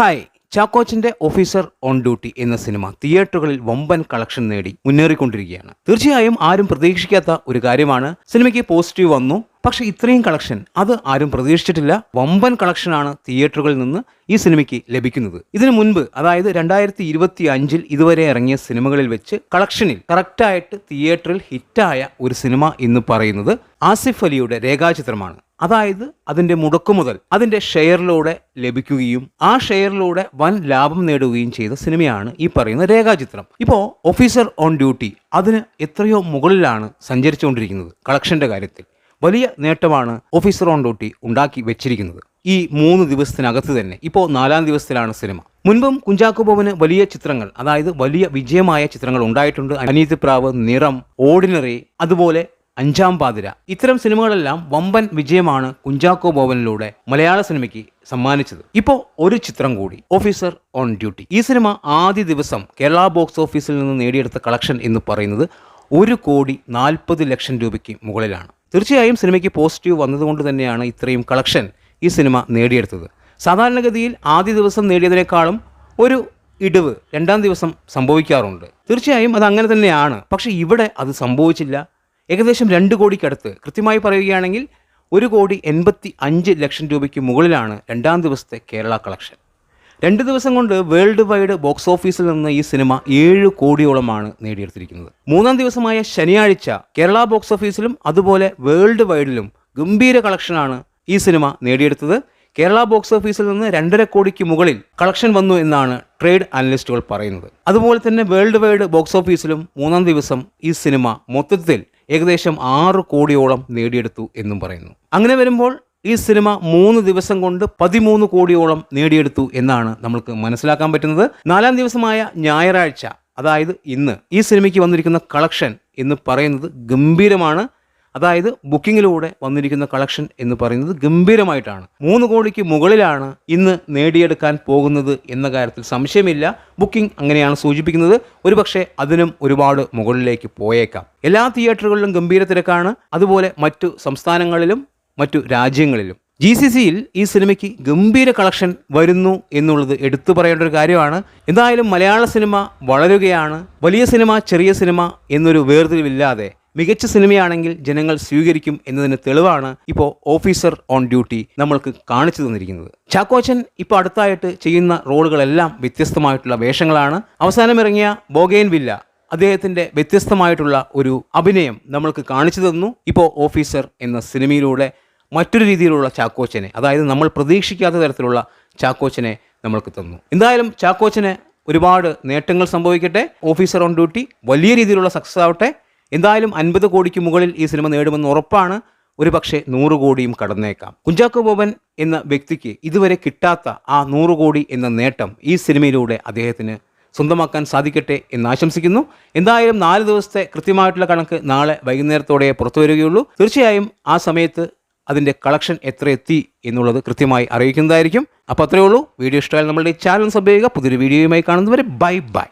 Hi ചാക്കോച്ചിന്റെ officer on duty എന്ന cinema തിയേറ്ററുകളിൽ വമ്പൻ കളക്ഷൻ നേടി മുന്നേറിക്കൊണ്ടിരിക്കുകയാണ്. തീർച്ചയായും ആരും പ്രതീക്ഷിക്കാത്ത ഒരു കാര്യമാണ് സിനിമയ്ക്ക് പോസിറ്റീവ് വന്നു. പക്ഷെ ഇത്രയും കളക്ഷൻ അത് ആരും പ്രതീക്ഷിച്ചിട്ടില്ല. വമ്പൻ കളക്ഷനാണ് തിയേറ്ററുകളിൽ നിന്ന് ഈ സിനിമയ്ക്ക് ലഭിക്കുന്നത്. ഇതിനു മുൻപ് അതായത് രണ്ടായിരത്തി ഇരുപത്തി അഞ്ചിൽ ഇതുവരെ ഇറങ്ങിയ സിനിമകളിൽ വെച്ച് കളക്ഷനിൽ കറക്റ്റായിട്ട് തിയേറ്ററിൽ ഹിറ്റായ ഒരു സിനിമ എന്ന് പറയുന്നത് ആസിഫ് അലിയുടെ രേഖാചിത്രമാണ്. അതായത് അതിന്റെ മുടക്കുമുതൽ അതിന്റെ ഷെയറിലൂടെ ലഭിക്കുകയും ആ ഷെയറിലൂടെ വൻ ലാഭം നേടുകയും ചെയ്ത സിനിമയാണ് ഈ പറയുന്ന രേഖാചിത്രം. ഇപ്പോൾ ഓഫീസർ ഓൺ ഡ്യൂട്ടി അതിന് എത്രയോ മുകളിലാണ് സഞ്ചരിച്ചുകൊണ്ടിരിക്കുന്നത് കളക്ഷന്റെ കാര്യത്തിൽ. വലിയ നേട്ടമാണ് ഓഫീസർ ഓൺ ഡ്യൂട്ടി ഉണ്ടാക്കി വെച്ചിരിക്കുന്നത്. ഈ മൂന്ന് ദിവസത്തിനകത്ത് തന്നെ ഇപ്പോൾ നാലാം ദിവസത്തിലാണ് സിനിമ. മുൻപും കുഞ്ചാക്കോ ബോബന് വലിയ ചിത്രങ്ങൾ അതായത് വലിയ വിജയമായ ചിത്രങ്ങൾ ഉണ്ടായിട്ടുണ്ട്. അനീത് പ്രാവ് നിറം ഓർഡിനറി അതുപോലെ അഞ്ചാം പാതിര. ഇത്തരം സിനിമകളെല്ലാം വമ്പൻ വിജയമാണ് കുഞ്ചാക്കോ ബോബനിലൂടെ മലയാള സിനിമയ്ക്ക് സമ്മാനിച്ചത്. ഇപ്പോൾ ഒരു ചിത്രം കൂടി ഓഫീസർ ഓൺ ഡ്യൂട്ടി. ഈ സിനിമ ആദ്യ ദിവസം കേരള ബോക്സ് ഓഫീസിൽ നിന്ന് നേടിയെടുത്ത കളക്ഷൻ എന്ന് പറയുന്നത് ഒരു കോടി നാൽപ്പത് ലക്ഷം രൂപയ്ക്ക് മുകളിലാണ്. തീർച്ചയായും സിനിമയ്ക്ക് പോസിറ്റീവ് വന്നതുകൊണ്ട് തന്നെയാണ് ഇത്രയും കളക്ഷൻ ഈ സിനിമ നേടിയെടുത്തത്. സാധാരണഗതിയിൽ ആദ്യ ദിവസം നേടിയതിനേക്കാളും ഒരു ഇടിവ് രണ്ടാം ദിവസം സംഭവിക്കാറുണ്ട്. തീർച്ചയായും അത് അങ്ങനെ തന്നെയാണ്. പക്ഷേ ഇവിടെ അത് സംഭവിച്ചില്ല. ഏകദേശം രണ്ട് കോടിക്കടുത്ത്. കൃത്യമായി പറയുകയാണെങ്കിൽ ഒരു കോടി എൺപത്തി അഞ്ച് ലക്ഷം രൂപയ്ക്ക് മുകളിലാണ് രണ്ടാം ദിവസത്തെ കേരള കളക്ഷൻ. രണ്ട് ദിവസം കൊണ്ട് വേൾഡ് വൈഡ് ബോക്സ് ഓഫീസിൽ നിന്ന് ഈ സിനിമ ഏഴ് കോടിയോളമാണ് നേടിയെടുത്തിരിക്കുന്നത്. മൂന്നാം ദിവസമായ ശനിയാഴ്ച കേരള ബോക്സ് ഓഫീസിലും അതുപോലെ വേൾഡ് വൈഡിലും ഗംഭീര കളക്ഷനാണ് ഈ സിനിമ നേടിയെടുത്തത്. കേരള ബോക്സ് ഓഫീസിൽ നിന്ന് രണ്ടര കോടിക്ക് മുകളിൽ കളക്ഷൻ വന്നു എന്നാണ് ട്രേഡ് അനലിസ്റ്റുകൾ പറയുന്നത്. അതുപോലെ തന്നെ വേൾഡ് വൈഡ് ബോക്സ് ഓഫീസിലും മൂന്നാം ദിവസം ഈ സിനിമ മൊത്തത്തിൽ ഏകദേശം ആറ് കോടിയോളം നേടിയെടുത്തു എന്നും പറയുന്നു. അങ്ങനെ വരുമ്പോൾ ഈ സിനിമ മൂന്ന് ദിവസം കൊണ്ട് പതിമൂന്ന് കോടിയോളം നേടിയെടുത്തു എന്നാണ് നമ്മൾക്ക് മനസ്സിലാക്കാൻ പറ്റുന്നത്. നാലാം ദിവസമായ ഞായറാഴ്ച അതായത് ഇന്ന് ഈ സിനിമയ്ക്ക് വന്നിരിക്കുന്ന കളക്ഷൻ എന്ന് പറയുന്നത് ഗംഭീരമാണ്. അതായത് ബുക്കിങ്ങിലൂടെ വന്നിരിക്കുന്ന കളക്ഷൻ എന്ന് പറയുന്നത് ഗംഭീരമായിട്ടാണ്. മൂന്ന് കോടിക്ക് മുകളിലാണ് ഇന്ന് നേടിയെടുക്കാൻ പോകുന്നത് എന്ന കാര്യത്തിൽ സംശയമില്ല. ബുക്കിംഗ് അങ്ങനെയാണ് സൂചിപ്പിക്കുന്നത്. ഒരുപക്ഷെ അതിനും ഒരുപാട് മുകളിലേക്ക് പോയേക്കാം. എല്ലാ തിയേറ്ററുകളിലും ഗംഭീര തിരക്കാണ്. അതുപോലെ മറ്റു സംസ്ഥാനങ്ങളിലും മറ്റു രാജ്യങ്ങളിലും. ജി സി സിയിൽ ഈ സിനിമയ്ക്ക് ഗംഭീര കളക്ഷൻ വരുന്നു എന്നുള്ളത് എടുത്തു പറയേണ്ട ഒരു കാര്യമാണ്. എന്തായാലും മലയാള സിനിമ വളരുകയാണ്. വലിയ സിനിമ ചെറിയ സിനിമ എന്നൊരു വേർതിരിവില്ലാതെ മികച്ച സിനിമയാണെങ്കിൽ ജനങ്ങൾ സ്വീകരിക്കും എന്നതിന് തെളിവാണ് ഇപ്പോൾ ഓഫീസർ ഓൺ ഡ്യൂട്ടി നമ്മൾക്ക് കാണിച്ചു തന്നിരിക്കുന്നത്. ചാക്കോച്ചൻ ഇപ്പോൾ അടുത്തായിട്ട് ചെയ്യുന്ന റോളുകളെല്ലാം വ്യത്യസ്തമായിട്ടുള്ള വേഷങ്ങളാണ്. അവസാനം ഇറങ്ങിയ ബോഗേൻ വില്ല അദ്ദേഹത്തിന്റെ വ്യത്യസ്തമായിട്ടുള്ള ഒരു അഭിനയം നമ്മൾക്ക് കാണിച്ചു തന്നു. ഇപ്പോൾ ഓഫീസർ എന്ന സിനിമയിലൂടെ മറ്റൊരു രീതിയിലുള്ള ചാക്കോച്ചനെ അതായത് നമ്മൾ പ്രതീക്ഷിക്കാത്ത തരത്തിലുള്ള ചാക്കോച്ചനെ നമ്മൾക്ക് തന്നു. എന്തായാലും ചാക്കോച്ചന് ഒരുപാട് നേട്ടങ്ങൾ സംഭവിക്കട്ടെ. ഓഫീസർ ഓൺ ഡ്യൂട്ടി വലിയ രീതിയിലുള്ള സക്സസ് ആവട്ടെ. എന്തായാലും അൻപത് കോടിക്ക് മുകളിൽ ഈ സിനിമ നേടുമെന്ന് ഉറപ്പാണ്. ഒരു പക്ഷേ നൂറ് കോടിയും കടന്നേക്കാം. കുഞ്ചാക്കോ ബോബൻ എന്ന വ്യക്തിക്ക് ഇതുവരെ കിട്ടാത്ത ആ നൂറ് കോടി എന്ന നേട്ടം ഈ സിനിമയിലൂടെ അദ്ദേഹത്തിന് സ്വന്തമാക്കാൻ സാധിക്കട്ടെ എന്ന് ആശംസിക്കുന്നു. എന്തായാലും നാല് ദിവസത്തെ കൃത്യമായിട്ടുള്ള കണക്ക് നാളെ വൈകുന്നേരത്തോടെ പുറത്തു വരികയുള്ളൂ. തീർച്ചയായും ആ സമയത്ത് അതിന്റെ കളക്ഷൻ എത്ര എത്തി എന്നുള്ളത് കൃത്യമായി അറിയിക്കുന്നതായിരിക്കും. അപ്പോൾ അത്രയേ ഉള്ളൂ. വീഡിയോ ഇഷ്ടമായാൽ നമ്മളുടെ ചാനൽ സബ് ചെയ്യുക. പുതിയൊരു വീഡിയോയുമായി കാണുന്നവരെ ബൈ ബൈ.